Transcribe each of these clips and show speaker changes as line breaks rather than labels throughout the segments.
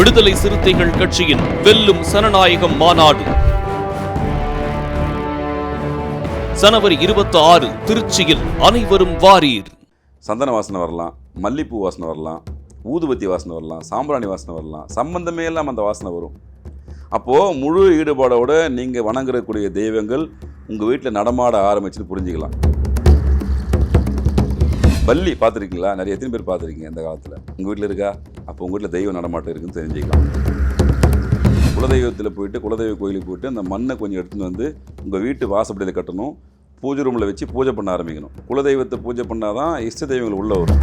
விடுதலை சிறுத்தைகள் கட்சியின் வெல்லும் சனநாயகம் மாநாடு. ஜனவரி இருபத்தி ஆறு திருச்சியில் அனைவரும் வாரீர்.
சந்தன வாசனை வரலாம் மல்லிப்பூ வாசனை வரலாம் ஊதுபத்தி வாசனை வரலாம் சாம்பிராணி வாசனை வரலாம் சம்பந்தமே இல்லாமல் அந்த வாசனை வரும். அப்போது முழு ஈடுபாடோடு நீங்கள் வணங்கக்கூடிய தெய்வங்கள் உங்கள் வீட்டில் நடமாட ஆரம்பிச்சுன்னு புரிஞ்சுக்கலாம். பள்ளி பார்த்துருக்கீங்களா? நிறைய எத்தனை பேர் பார்த்துருக்கீங்க இந்த காலத்தில்? உங்கள் வீட்டில் இருக்கா? அப்போ உங்கள் வீட்டில் தெய்வ நடமாட்டம் இருக்குன்னு தெரிஞ்சுக்கலாம். குலதெய்வத்தில் போயிட்டு குலதெய்வ கோயிலுக்கு போயிட்டு அந்த மண்ணை கொஞ்சம் எடுத்துன்னு வந்து உங்கள் வீட்டு வாசப்படியில் கட்டணும். பூஜை ரூமில் வச்சு பூஜை பண்ண ஆரம்பிக்கணும். குலதெய்வத்தை பூஜை பண்ணால் தான் இஷ்ட தெய்வங்கள் உள்ளே வரும்.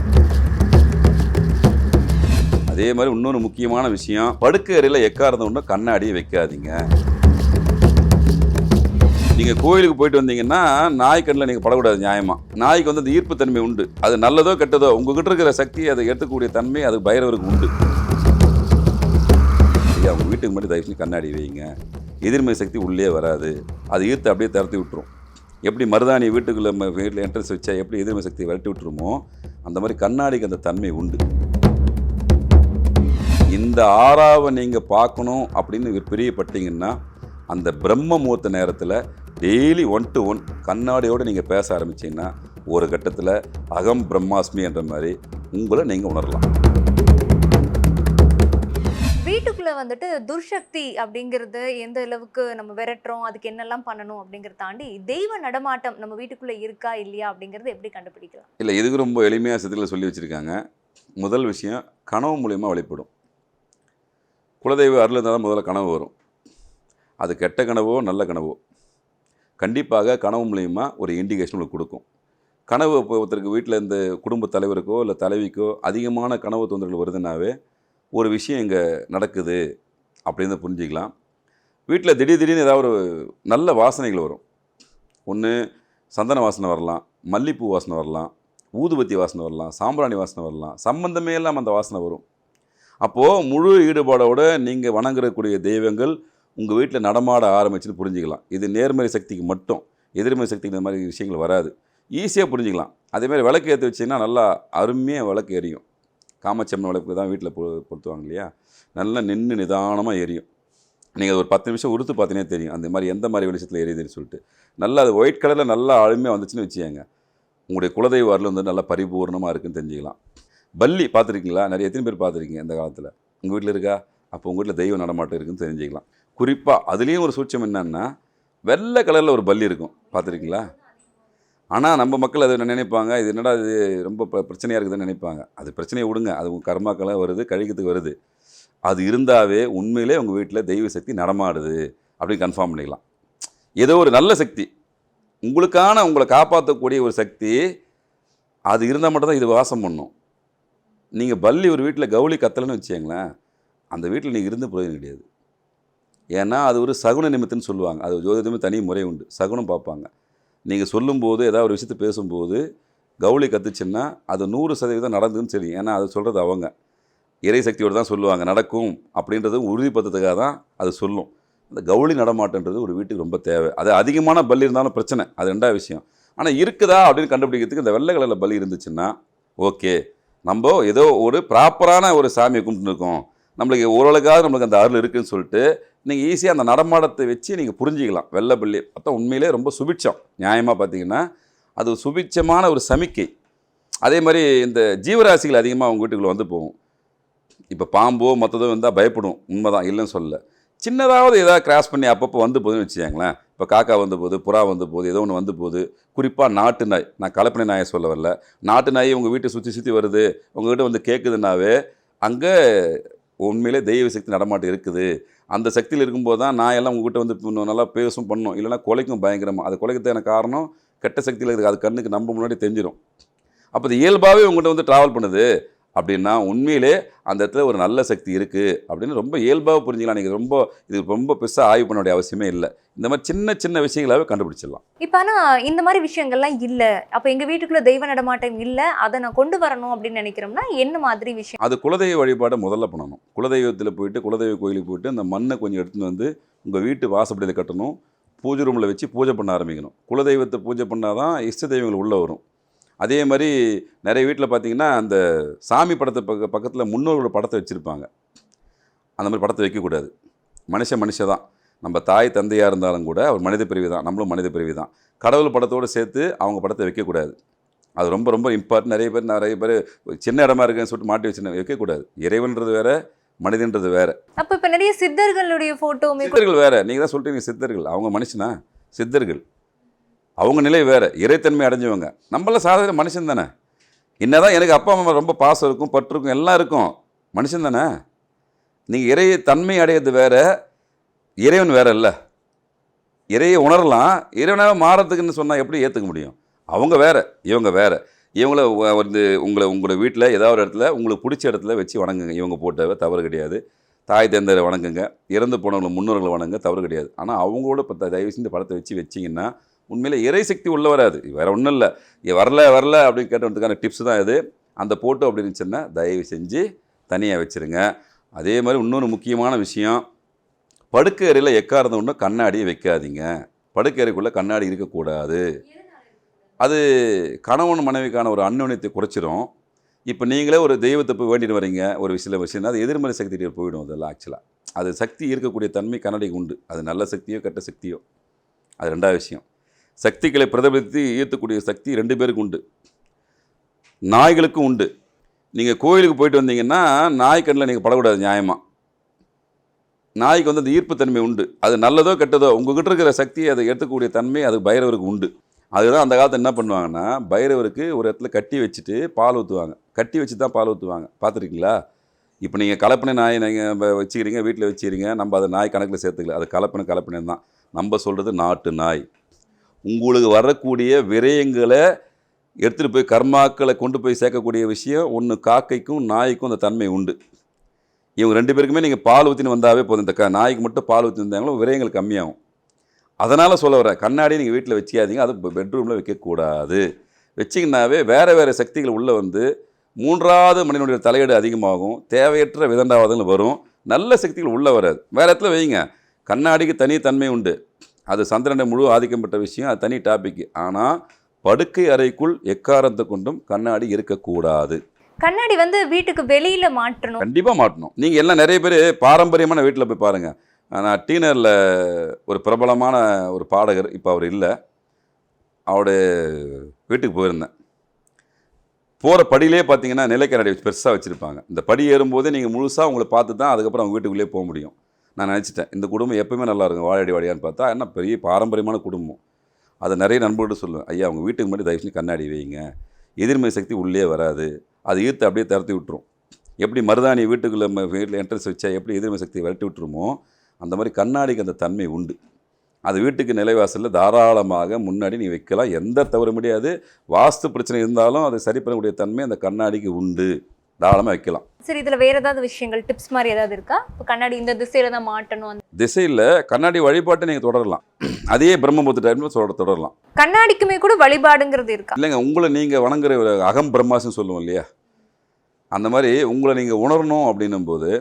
அதே மாதிரி இன்னொரு முக்கியமான விஷயம் படுக்கை அறையில் எக்காரத ஒன்றும் கண்ணாடியை வைக்காதீங்க. நீங்கள் கோயிலுக்கு போயிட்டு வந்தீங்கன்னா நாய் கண்ணில் நீங்கள் படக்கூடாது நியாயமாக நாய்க்கு வந்து அந்த ஈர்ப்புத்தன்மை உண்டு. அது நல்லதோ கெட்டதோ உங்ககிட்ட இருக்கிற சக்தி அதை எடுத்துக்கூடிய தன்மை அது பைரவருக்கு உண்டு. ஐயா உங்கள் வீட்டுக்கு மட்டும் தயவு செஞ்சு கண்ணாடி வைங்க. எதிர்மறை சக்தி உள்ளே வராது. அது ஈர்த்து அப்படியே திறத்தி விட்டுரும். எப்படி மருதாணி வீட்டுக்குள்ளே வீட்டில் என்ட்ரன்ஸ் வச்சா எப்படி எதிர்மறை சக்தியை விரட்டி விட்டுருமோ அந்த மாதிரி கண்ணாடிக்கு அந்த தன்மை உண்டு. இந்த ஆறாவை நீங்கள் பார்க்கணும் அப்படின்னு பிரியப்பட்டீங்கன்னா அந்த பிரம்ம முகூர்த்த நேரத்தில் டெய்லி ஒன் டு ஒன் கண்ணாடியோடு நீங்கள் பேச ஆரம்பிச்சீங்கன்னா ஒரு கட்டத்தில் அகம் பிரம்மாஸ்மி என்ற மாதிரி உங்களை நீங்கள் உணரலாம்.
வீட்டுக்குள்ள வந்துட்டு துர்சக்தி அப்படிங்கிறது எந்த அளவுக்கு நம்ம விரட்டுறோம் அதுக்கு என்னெல்லாம் பண்ணணும் அப்படிங்கறத தாண்டி தெய்வ நடமாட்டம் நம்ம வீட்டுக்குள்ள இருக்கா இல்லையா அப்படிங்கறது எப்படி கண்டுபிடிக்கலாம்?
இல்லை இதுக்கு ரொம்ப எளிமையாக சித்தியில் சொல்லி வச்சுருக்காங்க. முதல் விஷயம் கனவு மூலியமாக வெளிப்படும் குலதெய்வ அருள் இருந்தால் தான் முதல்ல கனவு வரும். அது கெட்ட கனவோ நல்ல கனவோ. கண்டிப்பாக கனவு மூலயமா ஒரு இண்டிகேஷன் உங்களுக்கு கொடுக்கும். கனவு இப்போ ஒருத்தருக்கு வீட்டில் இந்த குடும்ப தலைவருக்கோ இல்லை தலைவிக்கோ அதிகமான கனவு தொந்தரவுகள் வருதுனாவே ஒரு விஷயம் இங்கே நடக்குது அப்படின்னு புரிஞ்சிக்கலாம். வீட்டில் திடீர் திடீர்னு ஏதாவது ஒரு நல்ல வாசனைகள் வரும். ஒன்று சந்தன வாசனை வரலாம் மல்லிப்பூ வாசனை வரலாம் ஊதுபத்தி வாசனை வரலாம் சாம்பிராணி வாசனை வரலாம் சம்பந்தமே இல்லாமல் அந்த வாசனை வரும். அப்போது முழு ஈடுபாடோடு நீங்கள் வணங்கக்கூடிய தெய்வங்கள் உங்கள் வீட்டில் நடமாட ஆரம்பிச்சுன்னு புரிஞ்சுக்கலாம். இது நேர்மறை சக்திக்கு மட்டும் எதிர்மறை சக்திக்கு இந்த மாதிரி விஷயங்கள் வராது. ஈஸியாக புரிஞ்சுக்கலாம். அதேமாதிரி விளக்கு ஏற்றி வச்சிங்கன்னா நல்லா அருமையாக விளக்கு எரியும். காமச்சம்மன் விளக்கு தான் வீட்டில் பொ பொருத்துவாங்க இல்லையா? நல்லா நின்று நிதானமாக எரியும். நீங்கள் ஒரு பத்து நிமிஷம் உறுத்து பார்த்தீங்கன்னா தெரியும். அந்த மாதிரி எந்த மாதிரி வெளிச்சத்தில் எரியுதுன்னு சொல்லிட்டு. நல்லா அது ஒயிட் கலரில் நல்லா அழுமையாக வந்துச்சுன்னு வச்சுக்கோங்க. உங்களுடைய குலதெய்வ வரல வந்து நல்லா பரிபூர்ணமாக இருக்குன்னு தெரிஞ்சுக்கலாம். பல்லி பார்த்துருக்கீங்களா? நிறைய எத்தனை பேர் பார்த்துருக்கீங்க இந்த காலத்தில்? உங்கள் வீட்டில் இருக்கா? அப்போ உங்கள் வீட்டில் தெய்வம் நடமாட்டம் இருக்குன்னு தெரிஞ்சுக்கலாம். குறிப்பாக அதுலேயும் ஒரு சூட்சம் என்னன்னா வெள்ளை கலரில் ஒரு பல்லி இருக்கும். பார்த்துருக்கீங்களா? ஆனால் நம்ம மக்கள் அதை நினைப்பாங்க. இது என்னடா இது ரொம்ப பிரச்சனையாக இருக்குதுன்னு நினைப்பாங்க. அது பிரச்சனையை விடுங்க. அது உங்கள் கர்மாக்கெல்லாம் வருது கழிக்கிறதுக்கு வருது. அது இருந்தாவே உண்மையிலே உங்கள் வீட்டில் தெய்வ சக்தி நடமாடுது அப்படின்னு கன்ஃபார்ம் பண்ணிக்கலாம். ஏதோ ஒரு நல்ல சக்தி. உங்களுக்கான உங்களை காப்பாற்றக்கூடிய ஒரு சக்தி அது இருந்தால் மட்டும்தான் இது வாசம் பண்ணும். நீங்கள் பல்லி ஒரு வீட்டில் கவுளி கத்தலைன்னு வச்சுங்களேன் அந்த வீட்டில் நீங்கள் இருந்து போயிடும் கிடையாது ஏன்னா அது ஒரு சகுன நிமித்தம்னு சொல்லுவாங்க. அது ஜோதிடமே தனி முறை உண்டு. சகுனம் பார்ப்பாங்க. நீங்கள் சொல்லும்போது ஏதாவது ஒரு விஷயத்தை பேசும்போது கவுளி கத்துச்சுன்னா அது நூறு சதவீதம் நடந்துன்னு சரி ஏன்னா அது சொல்கிறது அவங்க. இறை சக்தியோடு தான் சொல்லுவாங்க. நடக்கும் அப்படின்றது உறுதிப்படுத்துறதுக்காக தான் அது சொல்லும். அந்த கவுளி நடமாட்டன்றது ஒரு வீட்டுக்கு ரொம்ப தேவை. அது அதிகமான பலி இருந்தாலும் பிரச்சனை. அது ரெண்டாவது விஷயம். ஆனால் இருக்குதா அப்படின்னு கண்டுபிடிக்கிறதுக்கு இந்த வெள்ளை கலரில் பலி இருந்துச்சுன்னா ஓகே. நம்ம ஏதோ ஒரு ப்ராப்பரான ஒரு சாமியை கும்பிட்டுருக்கோம் நம்மளுக்கு ஓரளவுக்காவது நம்மளுக்கு அந்த அருள் இருக்குதுன்னு சொல்லிட்டு நீங்கள் ஈஸியாக அந்த நடமாடத்தை வச்சு நீங்கள் புரிஞ்சிக்கலாம். வெள்ளைப்பள்ளி பள்ளி. உண்மையிலே ரொம்ப சுபிட்சம். நியாயமாக பார்த்தீங்கன்னா அது சுபிட்சமான ஒரு சமிக்கை. அதே மாதிரி இந்த ஜீவராசிகள் அதிகமாக அவங்க வீட்டுக்குள்ளே வந்து போகும். இப்போ பாம்போ மற்றதோ வந்தால் பயப்படும். உண்மைதான். இல்லைன்னு சொல்லல. சின்னதாவது ஏதாவது கிராஸ் பண்ணி அப்பப்போ வந்து போகுதுன்னு வச்சுக்கோங்களேன். இப்போ காக்கா வந்து போகுது புறா வந்து போகுது ஏதோ ஒன்று வந்து போகுது. குறிப்பாக நாட்டு நாய். நான் கலப்பனை நாயை சொல்ல வரல. நாட்டு நாய் உங்கள் வீட்டை சுற்றி சுற்றி வருது. உங்கள் வீட்டை வந்து கேட்குதுன்னாவே அங்கே உண்மையிலே தெய்வ சக்தி நடமாட்டம் இருக்குது. அந்த சக்தியில் இருக்கும்போது தான் எல்லாம் உங்ககிட்ட வந்து இன்னும் நல்லா பேசும் பண்ணும். இல்லைன்னா குலைக்கும் பயங்கரமாக அது குலைக்கிறதுக்கான காரணம் கெட்ட சக்தியில் இருக்குது அது கண்ணுக்கு நம்ம முன்னாடி தெரிஞ்சிடும் அப்போ இது இயல்பாகவே உங்கள்கிட்ட வந்து ட்ராவல் பண்ணுது. அப்படின்னா உண்மையிலே அந்த இடத்துல ஒரு நல்ல சக்தி இருக்குது அப்படின்னு ரொம்ப இயல்பாக புரிஞ்சுக்கலாம். நீங்கள் ரொம்ப இது ரொம்ப பெருசாக ஆய்வு பண்ண வேண்டிய அவசியமே இல்லை. இந்த மாதிரி சின்ன சின்ன விஷயங்களாகவே கண்டுபிடிச்சிடலாம்.
இப்ப ஆனா இந்த மாதிரி விஷயங்கள்லாம் இல்ல. அப்ப எங்க வீட்டுக்குள்ள தெய்வ நடமாட்டம் இல்ல. அதை நான் கொண்டு வரணும் அப்படின்னு நினைக்கிறோம்னா என்ன மாதிரி விஷயம்?
அது குலதெய்வ வழிபாடை முதல்ல பண்ணணும். குலதெய்வத்தில் போயிட்டு குலதெய்வ கோயிலுக்கு போயிட்டு அந்த மண்ணை கொஞ்சம் எடுத்துன்னு வந்து உங்கள் வீட்டு வாசப்படியில் கட்டணும். பூஜை ரூமில் வச்சு பூஜை பண்ண ஆரம்பிக்கணும். குலதெய்வத்தை பூஜை பண்ணால் தான் இஷ்ட தெய்வங்கள் உள்ளே வரும். அதே மாதிரி நிறைய வீட்டில் பார்த்தீங்கன்னா அந்த சாமி படத்தை பக்க பக்கத்தில் முன்னோர்களோட படத்தை வச்சுருப்பாங்க. அந்த மாதிரி படத்தை வைக்கக்கூடாது மனுஷன் மனுஷன் தான் நம்ம தாய் தந்தையாக இருந்தாலும் கூட அவர் மனித பிரிவு தான் நம்மளும் மனித பிரிவு தான் கடவுள் படத்தோடு சேர்த்து அவங்க படத்தை வைக்கக்கூடாது அது ரொம்ப ரொம்ப இம்பார்ட்டன் நிறைய பேர் நிறைய பேர் சின்ன இடமா இருக்குன்னு சொல்லிட்டு மாட்டி வச்சு வைக்கக்கூடாது இறைவன்றது வேற மனிதன்றது வேற.
அப்ப இப்ப நிறைய சித்தர்களுடைய கூட-
சித்தர்கள் வேற. நீங்கள் தான் சொல்லிட்டீங்க சித்தர்கள். அவங்க மனுஷனா? சித்தர்கள். அவங்க நிலை வேறு. இறைத்தன்மை அடைஞ்சவங்க. நம்மளாம் சாதாரண மனுஷன் தானே. என்ன தான் எனக்கு அப்பா அம்மா ரொம்ப பாசம் இருக்கும் பற்று இருக்கும் எல்லாம் இருக்கும். மனுஷன் தானே. நீங்கள் இறைய தன்மை அடையிறது வேற இறைவன் வேற இல்லை. இறையை உணரலாம். இறைவனாக மாறத்துக்குன்னு சொன்னால் எப்படி ஏற்றுக்க முடியும்? அவங்க வேற இவங்க வேறு. இவங்கள வந்து உங்களை உங்களோட வீட்டில் ஏதாவது ஒரு இடத்துல உங்களுக்கு பிடிச்ச இடத்துல வச்சு வணங்குங்க. இவங்க போட்டவ தவறு கிடையாது. தாய் தந்தரை வணங்குங்க. இறந்து போனவங்களை முன்னோர்களை வணங்க தவறு கிடையாது. ஆனால் அவங்களோட இப்போ தயவு செஞ்சு படத்தை வச்சு வச்சிங்கன்னா உண்மையில் இறை சக்தி உள்ள வராது. வேறு ஒன்றும் இல்லை. வரல வரல அப்படின்னு கேட்டதுக்கான டிப்ஸ் தான் இது. அந்த போட்டோ அப்படின்னு இருந்துச்சுன்னா தயவு செஞ்சு தனியாக வச்சுருங்க. அதே மாதிரி இன்னொரு முக்கியமான விஷயம். படுக்கை அறையில் எக்காரந்த ஒன்றும் கண்ணாடியை வைக்காதீங்க. படுக்கை அறைக்குள்ளே கண்ணாடி இருக்கக்கூடாது. அது கணவன் மனைவிக்கான ஒரு அந்யோன்யத்தை குறைச்சிரும். இப்போ நீங்களே ஒரு தெய்வத்தை போய் வேண்டிட்டு வரீங்க ஒரு சில விஷயம் அது எதிர்மறை சக்தி போயிடும் அதெல்லாம் ஆக்சுவலாக அது சக்தி இருக்கக்கூடிய தன்மை கண்ணாடிக்கு உண்டு. அது நல்ல சக்தியோ கெட்ட சக்தியோ. அது ரெண்டாவது விஷயம். சக்திகளை பிரதிபலித்து ஈர்த்தக்கூடிய சக்தி ரெண்டு பேருக்கு உண்டு. நாய்களுக்கும் உண்டு. நீங்கள் கோயிலுக்கு போயிட்டு வந்தீங்கன்னா நாய் கண்ணில் நீங்கள் படக்கூடாது நியாயமாக நாய்க்கு வந்து அந்த ஈர்ப்புத்தன்மை உண்டு. அது நல்லதோ கெட்டதோ உங்ககிட்ட இருக்கிற சக்தியை அதை எடுத்துக்கூடிய தன்மை அது பைரவருக்கு உண்டு. அதுதான் அந்த காலத்தில் என்ன பண்ணுவாங்கன்னா பைரவருக்கு ஒரு இடத்துல கட்டி வச்சுட்டு பால் ஊற்றுவாங்க கட்டி வச்சு தான் பால் ஊற்றுவாங்க பார்த்துருக்கீங்களா? இப்போ நீங்கள் கலப்பின நாய் நீங்கள் வச்சுக்கிறீங்க வீட்டில் வச்சுக்கிறீங்க நம்ம அதை நாய் கணக்கில் சேர்த்துக்கல. அது கலப்பின கலப்பின தான் நம்ம சொல்கிறது நாட்டு நாய். உங்களுக்கு வரக்கூடிய விரயங்களை எடுத்துகிட்டு போய் கர்மாக்களை கொண்டு போய் சேர்க்கக்கூடிய விஷயம் ஒன்று காக்கைக்கும் நாய்க்கும் அந்த தன்மை உண்டு. இவங்க ரெண்டு பேருக்குமே நீங்கள் பால் ஊற்றின்னு வந்தாவே போதும். இந்த க நாய்க்கு மட்டும் பால் ஊற்றி வந்தாங்களோ விரயங்கள் கம்மியாகும். அதனால் சொல்ல வரேன் கண்ணாடி நீங்கள் வீட்டில் வச்சிக்காதீங்க அது பெட்ரூமில் வைக்கக்கூடாது. வச்சிங்கனாவே வேறு வேறு சக்திகள் உள்ளே வந்து மூன்றாவது மனிதனுடைய தலையீடு அதிகமாகும் தேவையற்ற விதண்டாவதுன்னு வரும் நல்ல சக்திகள் உள்ளே வராது. வேறு இடத்துல வைங்க கண்ணாடிக்கு தனி தன்மை உண்டு. அது சந்திரனை முழு ஆதிக்கம் பெற்ற விஷயம் அது தனி டாபிக் ஆனால் படுக்கை அறைக்குள் எக்காரத்தை கொண்டும் கண்ணாடி இருக்கக்கூடாது.
கண்ணாடி வந்து வீட்டுக்கு வெளியில மாற்றணும்
கண்டிப்பாக மாட்டணும். நீங்கள் எல்லாம் நிறைய பேர் பாரம்பரியமான வீட்டில் போய் பாருங்கள் நான் டீனரில் ஒரு பிரபலமான ஒரு பாடகர் இப்போ அவர் இல்லை. அவருடைய வீட்டுக்கு போயிருந்தேன். போகிற படியிலே பார்த்தீங்கன்னா நிலைக்கண்ணாடி பெருசாக வச்சுருப்பாங்க. இந்த படி ஏறும்போதே நீங்கள் முழுசாக உங்களை பார்த்து தான் அதுக்கப்புறம் அவங்க வீட்டுக்குள்ளேயே போக முடியும். நான் நினச்சிட்டேன். இந்த குடும்பம் எப்பவுமே நல்லா இருக்கும். வாழடி வாடியான்னு பார்த்தா என்ன பெரிய பாரம்பரியமான குடும்பம். அதை நிறைய நண்பர்கிட்ட சொல்லுவேன். ஐயா அவங்க வீட்டுக்கு முன்னாடி தயவு செஞ்சு கண்ணாடி வைங்க. எதிர்மறை சக்தி உள்ளே வராது. அது ஈர்த்து அப்படியே திறத்தி விட்டுரும். எப்படி மருதாணி வீட்டுக்குள்ளே வீட்டில் என்ட்ரன்ஸ் வச்சா எப்படி எதிர்மறை சக்தியை விரட்டி விட்டுருமோ அந்த மாதிரி கண்ணாடிக்கு அந்த தன்மை உண்டு. அது வீட்டுக்கு நிலைவாசலில் தாராளமாக முன்னாடி நீ வைக்கலாம். எந்த தவறு முடியாது. வாஸ்து பிரச்சனை இருந்தாலும் அதை சரி பண்ணக்கூடிய தன்மை அந்த கண்ணாடிக்கு உண்டு. தாராளமாக வைக்கலாம்.
சரி இதுல வேற ஏதாவது விஷயங்கள் டிப்ஸ் மாதிரி ஏதாவது இருக்கா? இப்போ கண்ணாடி இந்த திசையில தான் மாட்டணும்
திசையில் கண்ணாடி வழிபாட்டை நீங்கள் தொடரலாம். அதே பிரம்மபுத்த டைமில் சொல்ல தொடரலாம்.
கண்ணாடிக்குமே கூட வழிபாடுங்கிறது இருக்கா?
இல்லைங்க உங்களை நீங்கள் வணங்குற ஒரு அகம் பிரம்மாசம் சொல்லுவோம் இல்லையா? அந்த மாதிரி உங்களை நீங்கள் உணரணும் அப்படின்னும் போது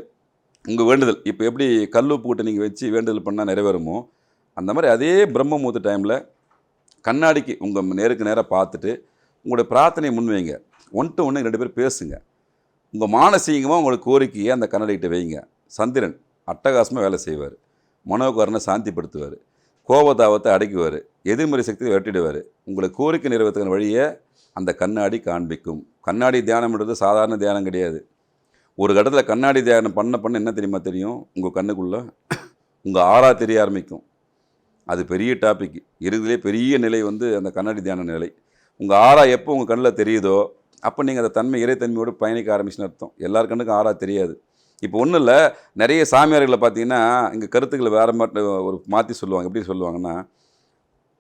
உங்கள் வேண்டுதல் இப்போ எப்படி கல்லுப்பு கிட்ட நீங்கள் வச்சு வேண்டுதல் பண்ணால் நிறைவேறுமோ அந்த மாதிரி அதே பிரம்மமூர்த்த டைமில் கண்ணாடிக்கு உங்கள் நேருக்கு நேராக பார்த்துட்டு உங்களுடைய பிரார்த்தனையை முன்வைங்க. ஒன் டு ஒன்று ரெண்டு பேர் பேசுங்க. உங்கள் மானசீகமாக உங்களுக்கு கோரிக்கையை அந்த கண்ணாடிக்கிட்ட வைங்க. சந்திரன் அட்டகாசமாக வேலை செய்வார். மனோகாரனை சாந்திப்படுத்துவார். கோபதாபத்தை அடக்குவார். எதிர்மறை சக்தியை விரட்டிடுவார். உங்களை கோரிக்கை நிறைவேற்றுக்கிற வழியை அந்த கண்ணாடி காண்பிக்கும். கண்ணாடி தியானம்ன்றது சாதாரண தியானம் கிடையாது. ஒரு கட்டத்தில் கண்ணாடி தியானம் பண்ண பண்ண என்ன தெரியுமா தெரியும்? உங்கள் கண்ணுக்குள்ளே உங்கள் ஆறா தெரிய ஆரம்பிக்கும். அது பெரிய டாபிக் இருக்கிறதுலே பெரிய நிலை வந்து அந்த கண்ணாடி தியான நிலை. உங்கள் ஆறா எப்போ உங்கள் கண்ணில் தெரியுதோ அப்போ நீங்கள் அந்த தன்மை இறைத்தன்மையோடு பயணிக்க ஆரம்பிச்சுன்னு அர்த்தம். எல்லார் கண்ணுக்கும் ஆறாக தெரியாது. இப்போ ஒன்றும் இல்லை நிறைய சாமியார்களை பார்த்தீங்கன்னா இங்கே கருத்துக்களை வேறு மாட்ட ஒரு மாற்றி சொல்லுவாங்க. எப்படி சொல்லுவாங்கன்னா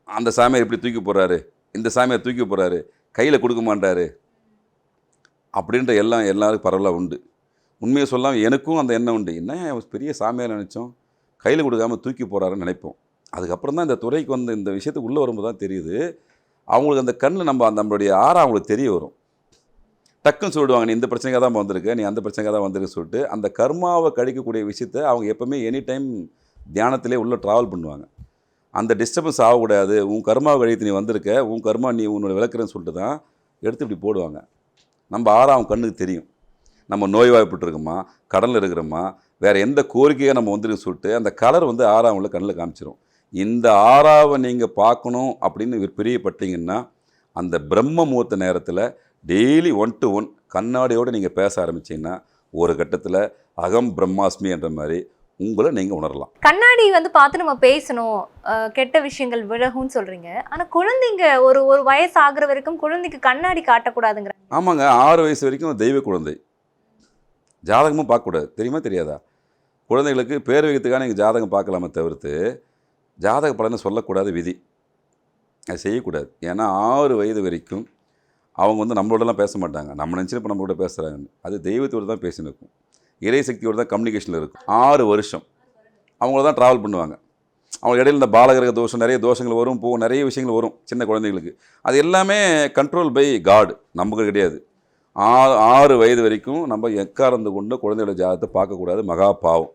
அந்த சாமியார் இப்படி தூக்கி போடுறாரு இந்த சாமியார் தூக்கி போடுறாரு கையில் கொடுக்க மாட்டாரு அப்படின்ற எல்லாம் எல்லாருக்கும் பரவலாக உண்டு. உண்மையை சொல்லாமல் எனக்கும் அந்த எண்ணம் உண்டு. என்ன பெரிய சாமியார் நினச்சோம். கையில் கொடுக்காம தூக்கி போகிறாருன்னு நினைப்போம். அதுக்கப்புறம் தான் இந்த துறைக்கு வந்து இந்த விஷயத்துக்கு உள்ளே வரும்போது தான் தெரியுது. அவங்களுக்கு அந்த கண்ணில் நம்ம அந்த நம்மளுடைய ஆறாக அவங்களுக்கு தெரிய வரும். டக்குன்னு சொல்லிடுவாங்க நீ இந்த பிரச்சனைக்காக தான் வந்திருக்க நீ அந்த பிரச்சனைக்காக தான் வந்திருக்க சொல்லிட்டு அந்த கர்மாவை கழிக்கக்கூடிய விஷயத்தை அவங்க எப்போவுமே எனி டைம் தியானத்திலே உள்ளே ட்ராவல் பண்ணுவாங்க. அந்த டிஸ்டர்பன்ஸ் ஆகக்கூடாது உன் கர்மாவை கழித்து நீ வந்திருக்க உன் கர்மா நீ உன்னோட விளக்குறேன்னு சொல்லிட்டு தான் எடுத்து இப்படி போடுவாங்க. நம்ம ஆறாம் கண்ணுக்கு தெரியும். நம்ம நோய்வாய்ப்பட்டுருக்கோமா கடலில் இருக்கிறோமா வேறு எந்த கோரிக்கையாக நம்ம வந்துருக்கு சொல்லிட்டு அந்த கலர் வந்து ஆறாம் உள்ள கண்ணில் காமிச்சிரும். இந்த ஆறாவை நீங்கள் பார்க்கணும் அப்படின்னு பிரியப்பட்டீங்கன்னா அந்த பிரம்ம முகூர்த்த நேரத்தில் டெய்லி ஒன் டு ஒன் கண்ணாடியோடு நீங்கள் பேச ஆரம்பிச்சீங்கன்னா ஒரு கட்டத்தில் அகம் பிரம்மாஸ்மி என்ற மாதிரி உங்களை நீங்கள் உணரலாம்.
கண்ணாடி வந்து பார்த்து நம்ம பேசணும் கெட்ட விஷயங்கள் விலகும்னு சொல்றீங்க. ஆனா குழந்தைங்க ஒரு ஒரு வயசு ஆகுற வரைக்கும் குழந்தைக்கு கண்ணாடி காட்டக்கூடாதுங்கிற
ஆமாங்க ஆறு வயசு வரைக்கும் தெய்வ குழந்தை. ஜாதகமும் பார்க்கக்கூடாது. தெரியுமா தெரியாதா? குழந்தைகளுக்கு பேர் வைக்கிறதுக்காக நீங்கள் ஜாதகம் பார்க்கலாமே தவிர்த்து ஜாதக பலனை சொல்லக்கூடாது விதி. அது செய்யக்கூடாது. ஏன்னா ஆறு வயது வரைக்கும் அவங்க வந்து நம்மளோடலாம் பேச மாட்டாங்க. நம்ம நினச்சி இப்போ நம்மளோட பேசுகிறாங்க அது தெய்வத்தோடு தான் பேசின்னு இருக்கும். இறை சக்தியோடு தான் கம்யூனிகேஷனில் இருக்கும். ஆறு வருஷம் அவங்கள தான் ட்ராவல் பண்ணுவாங்க. அவங்க இடையில இந்த பாலகிரக தோஷம் நிறைய தோஷங்கள் வரும் போகும் நிறைய விஷயங்கள் வரும் சின்ன குழந்தைங்களுக்கு அது எல்லாமே கண்ட்ரோல் பை காடு நமக்கு கிடையாது. ஆறு ஆறு வயது வரைக்கும் நம்ம எக்காரந்து கொண்டு குழந்தையோட ஜாதகத்தை பார்க்கக்கூடாது. மகா பாவம்.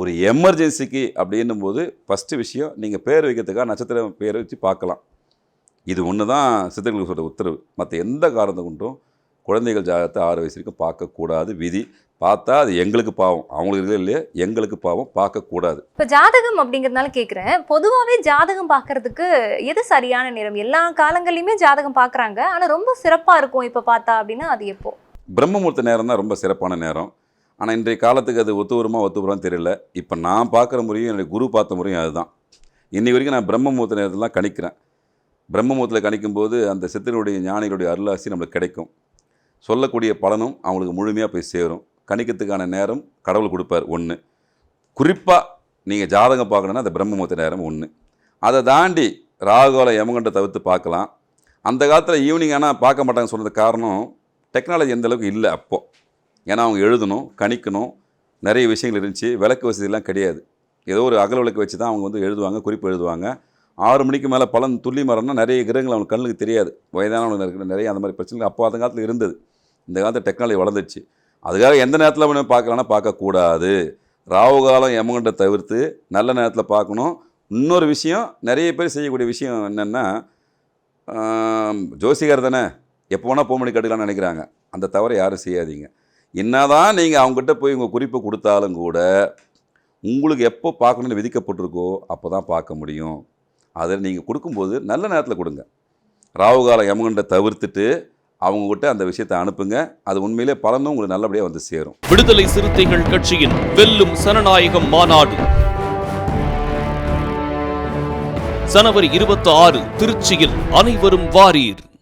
ஒரு எமர்ஜென்சிக்கு அப்படின்னும் போது ஃபஸ்ட்டு விஷயம் நீங்கள் பேர் வைக்கிறதுக்காக நட்சத்திரம் பேரை வச்சு பார்க்கலாம். இது ஒன்று தான் சித்தர்களுக்கு சொல்கிற உத்தரவு. மற்ற எந்த காரணத்தை கொண்டும் குழந்தைகள் ஜாதகத்தை ஆறு வயசு வரைக்கும் பார்க்கக்கூடாது. விதி பார்த்தா அது எங்களுக்கு பாவம். அவங்களுக்கு இருக்குது இல்லையா எங்களுக்கு பாவம். பார்க்கக்கூடாது.
இப்ப ஜாதகம் அப்படிங்கறதுனால கேக்குறேன். பொதுவாவே ஜாதகம் பார்க்கிறதுக்கு எது சரியான நேரம்? எல்லா காலங்கள்லயுமே ஜாதகம் பார்க்கறாங்க. ஆனா ரொம்ப சிறப்பா இருக்கும் இப்ப பார்த்தா அப்படின்னா அது எப்போ?
பிரம்மமுகூர்த்த நேரம் தான் ரொம்ப சிறப்பான நேரம். ஆனால் இன்றைய காலத்துக்கு அது ஒத்து வருமா ஒத்து வருமான்னு தெரியல. இப்போ நான் பார்க்குற முறையும் என்னுடைய குரு பார்த்த முறையும் அதுதான். இன்னி வரைக்கும் நான் பிரம்ம முகூர்த்த நேரத்திலாம் கணிக்கிறேன். பிரம்ம கணிக்கும்போது அந்த சித்தனுடைய ஞானிகளுடைய அருளாசி நம்மளுக்கு கிடைக்கும். சொல்லக்கூடிய பலனும் அவங்களுக்கு முழுமையாக போய் சேரும். கணிக்கிறதுக்கான நேரம் கடவுள் கொடுப்பார் ஒன்று குறிப்பாக நீங்கள் ஜாதகம் பார்க்கணுன்னா அந்த பிரம்ம நேரம் ஒன்று அதை தாண்டி ராகுகால யமகண்டை தவிர்த்து பார்க்கலாம். அந்த காலத்தில் ஈவினிங் ஆனால் பார்க்க மாட்டாங்க சொன்னது காரணம் டெக்னாலஜி எந்த அளவுக்கு இல்லை அப்போது ஏன்னா அவங்க எழுதணும் கணிக்கணும் நிறைய விஷயங்கள் இருந்துச்சு. விளக்கு வசதியெல்லாம் கிடையாது. ஏதோ ஒரு அகல் விளக்கு வச்சு தான் அவங்க வந்து எழுதுவாங்க குறிப்பு எழுதுவாங்க. ஆறு மணிக்கு மேலே பலன் துள்ளி மரம்னா நிறைய கிரகங்கள் அவனுக்கு கண்ணுக்கு தெரியாது. வயதானவங்க இருக்கிற நிறைய அந்த மாதிரி பிரச்சனைகள் அப்போ அந்த காலத்தில் இருந்தது. இந்த காலத்தில் டெக்னாலஜி வளர்ந்துச்சு அதுக்காக எந்த நேரத்தில் வேணும் பார்க்கலாம்னா பார்க்கக்கூடாது. ராவு காலம் எமகண்டை தவிர்த்து நல்ல நேரத்தில் பார்க்கணும். இன்னொரு விஷயம் நிறைய பேர் செய்யக்கூடிய விஷயம் என்னென்னா ஜோசிகார் தானே எப்போ வேணால் போக மணி கட்டுக்கலாம்னு நினைக்கிறாங்க. அந்த தவறை யாரும் செய்யாதீங்க. என்னதான் நீங்கள் அவங்ககிட்ட போய் உங்கள் குறிப்பை கொடுத்தாலும் கூட உங்களுக்கு எப்போ பார்க்கணுன்னு விதிக்கப்பட்டிருக்கோ அப்போ தான் பார்க்க முடியும். அதை நீங்கள் கொடுக்கும்போது நல்ல நேரத்தில் கொடுங்க. ராவுகால யமகண்டை தவிர்த்துட்டு அவங்ககிட்ட அந்த விஷயத்தை அனுப்புங்க. அது உண்மையிலே பலனும் உங்களுக்கு நல்லபடியாக வந்து சேரும்.
விடுதலை சிறுத்தைகள் கட்சியின் வெல்லும் சனநாயகம் மாநாடு. ஜனவரி இருபத்தி ஆறு திருச்சியில் அனைவரும் வாரீர்.